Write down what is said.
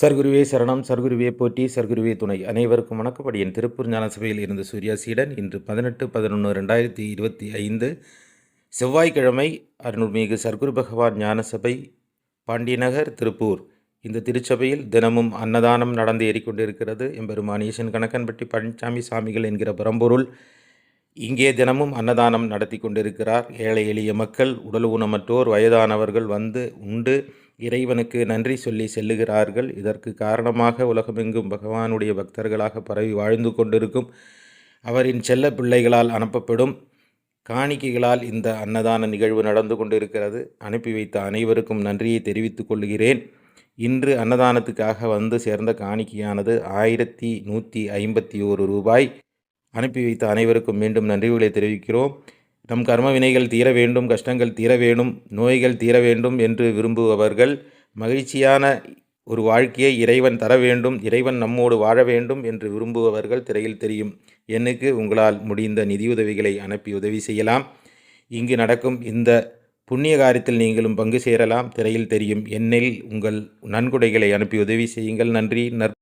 சர்க்குருவே சரணம் சர்க்குருவே போட்டி சர்க்குருவே துணை. அனைவருக்கும் வணக்கப்படி என் திருப்பூர் ஞான சபையில் இருந்த சூர்யா சீடன். இன்று பதினெட்டு பதினொன்று ரெண்டாயிரத்தி இருபத்தி ஐந்து செவ்வாய்க்கிழமை அருள்மிகு சர்க்குரு பகவான் ஞான சபை பாண்டியநகர் திருப்பூர். இந்த திருச்சபையில் தினமும் அன்னதானம் நடந்து ஏறிக்கொண்டிருக்கிறது. எம்பெருமான் ஈசன் கணக்கன்பட்டி பழனிசாமி சாமிகள் என்கிற பரம்பொருள் இங்கே தினமும் அன்னதானம் நடத்தி கொண்டிருக்கிறார் ஏழை எளிய மக்கள் உடல் ஊனமற்றோர் வயதானவர்கள் வந்து உண்டு. இறைவனுக்கு நன்றி சொல்லி செல்லுகிறார்கள். இதற்கு காரணமாக உலகமெங்கும் பகவானுடைய பக்தர்களாக பரவி வாழ்ந்து கொண்டிருக்கும் அவரின் செல்ல பிள்ளைகளால் அனுப்பப்படும் காணிக்கைகளால் இந்த அன்னதான நிகழ்வு நடந்து கொண்டிருக்கிறது. அனுப்பி வைத்த அனைவருக்கும் நன்றியை தெரிவித்துக் கொள்கிறேன். இன்று அன்னதானத்துக்காக வந்து சேர்ந்த காணிக்கையானது ஆயிரத்தி நூற்றி ஐம்பத்தி ஓரு ரூபாய். அனுப்பி வைத்த அனைவருக்கும் மீண்டும் நன்றிகளை தெரிவிக்கிறோம். நம் கர்ம வினைகள் தீர வேண்டும் கஷ்டங்கள் தீர வேண்டும் நோய்கள் தீர வேண்டும் என்று விரும்புபவர்கள் மகிழ்ச்சியான ஒரு வாழ்க்கையை இறைவன் தர வேண்டும் இறைவன் நம்மோடு வாழ வேண்டும் என்று விரும்புபவர்கள் திரையில் தெரியும். எனக்கு உங்களால் முடிந்த நிதியுதவிகளை அனுப்பி உதவி செய்யலாம். இங்கு நடக்கும் இந்த புண்ணிய காரியத்தில் நீங்களும் பங்கு சேரலாம். திரையில் தெரியும். என்னில் உங்கள் நன்கொடைகளை அனுப்பி உதவி செய்யுங்கள். நன்றி. நற்